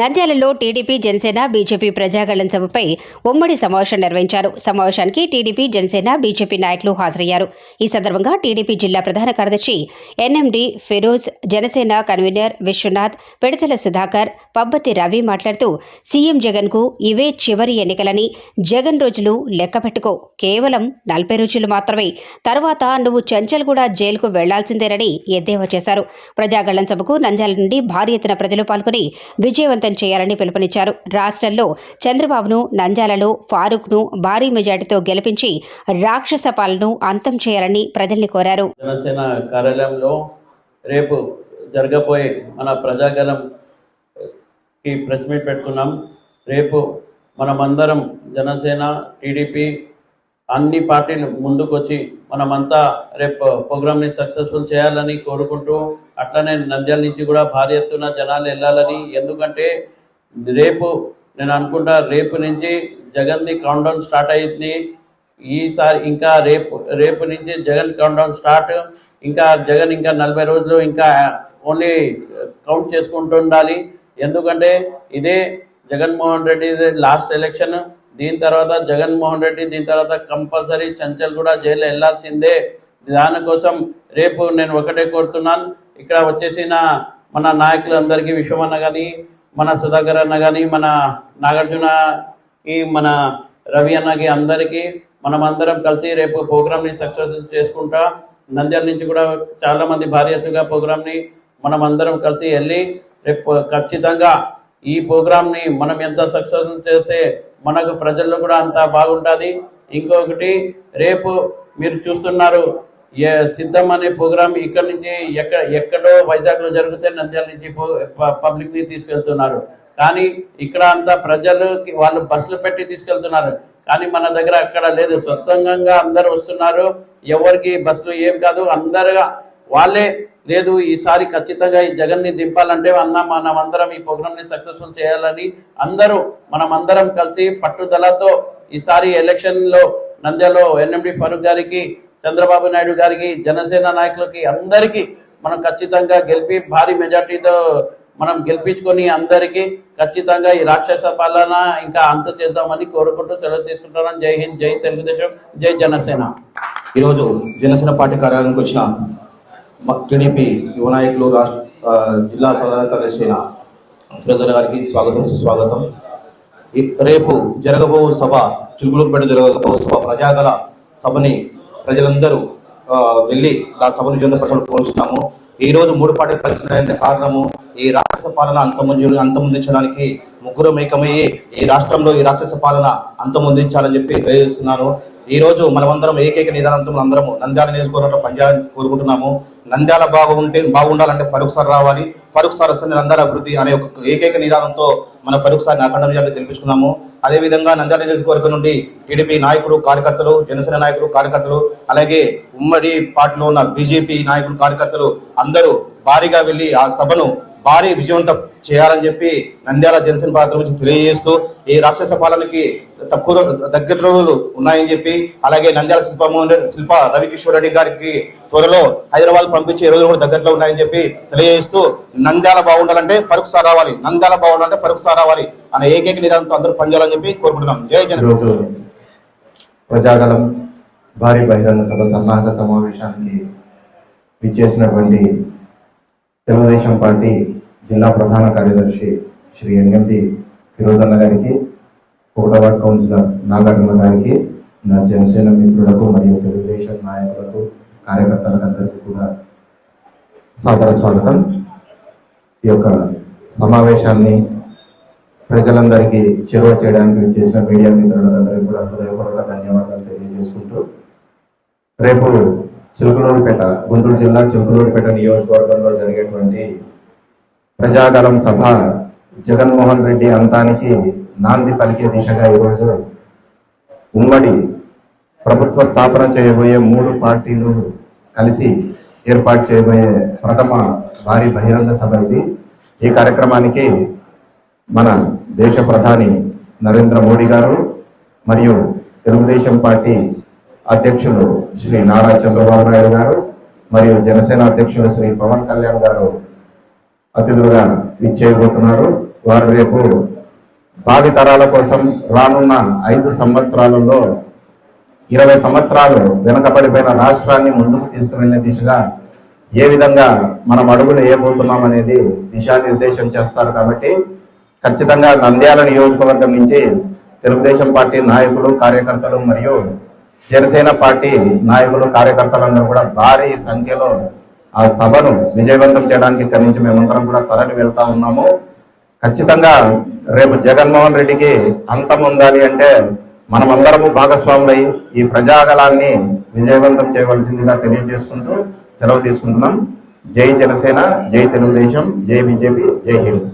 నంద్యాలలో TDP Janasena BJP Prajagalam సభపై ఉమ్మడి సమావేశం నిర్వహించారు. సమావేశానికి టీడీపీ జనసేన బీజేపీ నాయకులు హాజరయ్యారు. ఈ సందర్భంగా టీడీపీ జిల్లా ప్రధాన కార్యదర్శి ఎన్ఎండి ఫిరోజ్ జనసేన కన్వీనర్ విశ్వనాథ్ పిడతల సుధాకర్ పబ్బతి రవి మాట్లాడుతూ సీఎం జగన్కు ఇవే చివరి ఎన్నికలని జగన్ రోజులు లెక్కపెట్టుకో కేవలం నలభై రోజులు మాత్రమే. తర్వాత నువ్వు చెంచల్గూడ జైలుకు వెళ్ళాల్సిందేనని ఎద్దేవా చేశారు. ప్రజాగళం సభకు నంద్యాల నుండి భారీ ఎత్తున ప్రజలు పాల్గొని విజయవంతం చేయాలని పిలుపునిచ్చారు. రాష్ట్రంలో చంద్రబాబును నంద్యాలలో ఫారూక్ను భారీ మెజార్టీతో గెలిపించి రాక్షస పాలను అంతం చేయాలని ప్రజల్ని కోరారు. జనసేన కార్యాలయంలో రేపు జరగబోయే మన ప్రజాగలం కి ప్రెస్ మీట్ పెడుతున్నాం. రేపు మనమందరం జనసేన టీడీపీ అన్ని పార్టీలు ముందుకొచ్చి మనమంతా రేపు ప్రోగ్రామ్ని సక్సెస్ఫుల్ చేయాలని కోరుకుంటూ అట్లనే నంద్యాల నుంచి కూడా భారీ ఎత్తున జనాలు వెళ్ళాలని. ఎందుకంటే రేపు నేను అనుకుంటా రేపు నుంచి జగన్ది కౌంటౌన్ స్టార్ట్ అయ్యింది. ఈసారి ఇంకా రేపు రేపు నుంచి జగన్ కౌంటౌన్ స్టార్ట్ ఇంకా జగన్ ఇంకా నలభై రోజులు ఇంకా ఓన్లీ కౌంట్ చేసుకుంటూ ఉండాలి. ఎందుకంటే ఇదే జగన్మోహన్ రెడ్డి లాస్ట్ ఎలక్షన్ దీని తర్వాత జగన్మోహన్ రెడ్డి దీని తర్వాత కంపల్సరీ చంచల్ కూడా జైలు వెళ్ళాల్సిందే దానికోసం రేపు నేను ఒకటే కోరుతున్నాను. ఇక్కడ వచ్చేసిన మన నాయకులందరికీ విశ్వమన్న కానీ మన సుధాకర్ అన్న కానీ మన నాగార్జునకి మన రవి అన్నకి అందరికీ మనమందరం కలిసి రేపు ప్రోగ్రామ్ని సక్సెస్ చేసుకుంటా. నంద్యాల నుంచి కూడా చాలామంది భారీ ఎత్తుగా ప్రోగ్రామ్ని మనం అందరం కలిసి వెళ్ళి రేపు ఖచ్చితంగా ఈ ప్రోగ్రామ్ని మనం ఎంత సక్సెస్ చేస్తే మనకు ప్రజల్లో కూడా అంత బాగుంటుంది. ఇంకొకటి రేపు మీరు చూస్తున్నారు సిద్ధం అనే ప్రోగ్రామ్ ఇక్కడ నుంచి ఎక్కడ ఎక్కడో వైజాగ్లో జరిగితే నంద్యాల నుంచి పబ్లిక్ని తీసుకెళ్తున్నారు. కానీ ఇక్కడ అంతా ప్రజలకి వాళ్ళు బస్సులు పెట్టి తీసుకెళ్తున్నారు. కానీ మన దగ్గర అక్కడ లేదు. స్వచ్ఛందంగా అందరు వస్తున్నారు. ఎవరికి బస్సులు ఏం కాదు. అందరుగా వాళ్ళే లేదు. ఈసారి ఖచ్చితంగా ఈ జగన్ని దింపాలంటే అన్న మనం అందరం ఈ ప్రోగ్రామ్ని సక్సెస్ఫుల్ చేయాలని అందరూ మనం అందరం కలిసి పట్టుదలతో ఈసారి ఎలక్షన్లో నంద్యాలో ఎన్ఎండి ఫరూక్ గారికి చంద్రబాబు నాయుడు గారికి జనసేన నాయకులకి అందరికీ మనం ఖచ్చితంగా గెలిపి భారీ మెజార్టీతో మనం గెలిపించుకొని అందరికీ ఖచ్చితంగా ఈ రాక్షస పాలన ఇంకా అంత చేద్దామని కోరుకుంటూ సెలవు తీసుకుంటున్నాను జై హింద్ జై తెలుగుదేశం జై జనసేన. ఈరోజు జనసేన పార్టీ కార్యాలయానికి వచ్చిన టీడీపీ యువ నాయకులు రాష్ట్ర జిల్లా ప్రధాన కార్యదర్శి అయిన గారికి స్వాగతం సుస్వాగతం. ఈ రేపు జరగబో సభ చిలుగులూరుపేట జరగబో సభ ప్రజాగల సభని ప్రజలందరూ వెళ్ళి ఆ సభను జనపరచడం కోరుతున్నాము ఈ రోజు మూడు పాటలు కలిసిన కారణము ఈ రాక్షస పాలన అంతమంది అంతమొందించడానికి ముగ్గురు ఏకమయ్యి ఈ రాష్ట్రంలో ఈ రాక్షస పాలన అంతమొందించాలని చెప్పి తెలియజేస్తున్నాను. ఈ రోజు మనమందరం ఏకైక నిదానంతో అందరము నంద్యాల నియోజకవర్గంలో పనిచేయాలని కోరుకుంటున్నాము. నంద్యాల బాగుంటే బాగుండాలంటే ఫరూక్ సార్ రావాలి. ఫరూక్ సార్ వస్తే నంద్యాల అభివృద్ధి అనే ఒక ఏకైక నిదానంతో మన ఫరూక్ సార్ని అఖండ విజయాన్ని గెలిపించుకున్నాము అదేవిధంగా నంద్యాల నియోజకవర్గం నుండి టీడీపీ నాయకులు కార్యకర్తలు జనసేన నాయకులు కార్యకర్తలు అలాగే ఉమ్మడి పార్టీలో ఉన్న బీజేపీ నాయకులు కార్యకర్తలు అందరూ భారీగా వెళ్ళి ఆ సభను భారీ విజయవంతం చేయాలని చెప్పి నంద్యాల జనసేన పార్టీ నుంచి తెలియజేస్తూ ఈ రాక్షస పాలనకి తక్కువ దగ్గర రోజులు ఉన్నాయని చెప్పి అలాగే నంద్యాల శిల్పమోహన్ శిల్ప రవికిషోర్ రెడ్డి గారికి త్వరలో హైదరాబాద్ పంపించే రోజులు కూడా దగ్గరలో ఉన్నాయని చెప్పి తెలియజేస్తూ నంద్యాల బాగుండాలంటే ఫరూక్ సార్ రావాలి నంద్యాల బాగుండాలంటే ఫరూక్ సార్ రావాలి అనే ఏకైక నిదానంతో అందరూ పనిచేయాలని చెప్పి కోరుకుంటున్నాం. జై జన ఈరోజు ప్రజాగలం భారీ బహిరంగ సభ సన్నాహక సమావేశానికి విచ్చేసినటువంటి తెలుగుదేశం పార్టీ జిల్లా ప్రధాన కార్యదర్శి శ్రీ ఎన్ఎండి ఫిరోజ్ అన్న గారికి ఒకటో కౌన్సిలర్ నాగార్జున గారికి నా జనసేన మిత్రులకు మరియు తెలుగుదేశం నాయకులకు కార్యకర్తలకు అందరికీ కూడా సాదర స్వాగతం. ఈ యొక్క సమావేశాన్ని ప్రజలందరికీ చేరువ చేయడానికి చేసిన మీడియా మిత్రులందరికీ కూడా హృదయపూర్వక ధన్యవాదాలు తెలియజేసుకుంటూ రేపు చిలుకలూరుపేట గుంటూరు జిల్లా చిలుకలూరుపేట నియోజకవర్గంలో జరిగేటువంటి ప్రజాగలం సభ జగన్మోహన్ రెడ్డి అంతానికి నాంది పలికే దిశగా ఈరోజు ఉమ్మడి ప్రభుత్వ స్థాపన చేయబోయే మూడు పార్టీలు కలిసి ఏర్పాటు చేయబోయే ప్రథమ భారీ బహిరంగ సభ ఇది. ఈ కార్యక్రమానికి మన దేశ ప్రధాని నరేంద్ర మోడీ గారు మరియు తెలుగుదేశం పార్టీ అధ్యక్షులు శ్రీ నారా చంద్రబాబు నాయుడు గారు మరియు జనసేన అధ్యక్షులు శ్రీ పవన్ కళ్యాణ్ గారు అతిథులుగా ఇచ్చేయబోతున్నారు వారు రేపు భావి తరాల కోసం రానున్న ఐదు సంవత్సరాలలో ఇరవై సంవత్సరాలు వెనకబడిపోయిన రాష్ట్రాన్ని ముందుకు తీసుకువెళ్ళే దిశగా ఏ విధంగా మనం అడుగులు వేయబోతున్నాం అనేది దిశానిర్దేశం చేస్తారు కాబట్టి ఖచ్చితంగా నంద్యాల నియోజకవర్గం నుంచి తెలుగుదేశం పార్టీ నాయకులు కార్యకర్తలు మరియు జనసేన పార్టీ నాయకులు కార్యకర్తలందరూ కూడా భారీ సంఖ్యలో ఆ సభను విజయవంతం చేయడానికి ఇక్కడి నుంచి మేమందరం కూడా తరలి వెళ్తా ఉన్నాము. ఖచ్చితంగా రేపు జగన్మోహన్ రెడ్డికి అంతం ఉండాలి అంటే మనమందరము భాగస్వాములై ఈ ప్రజాగలాన్ని విజయవంతం చేయవలసిందిగా తెలియజేసుకుంటూ సెలవు తీసుకుంటున్నాం. జై జనసేన జై తెలుగుదేశం జై బీజేపీ జై హింద్.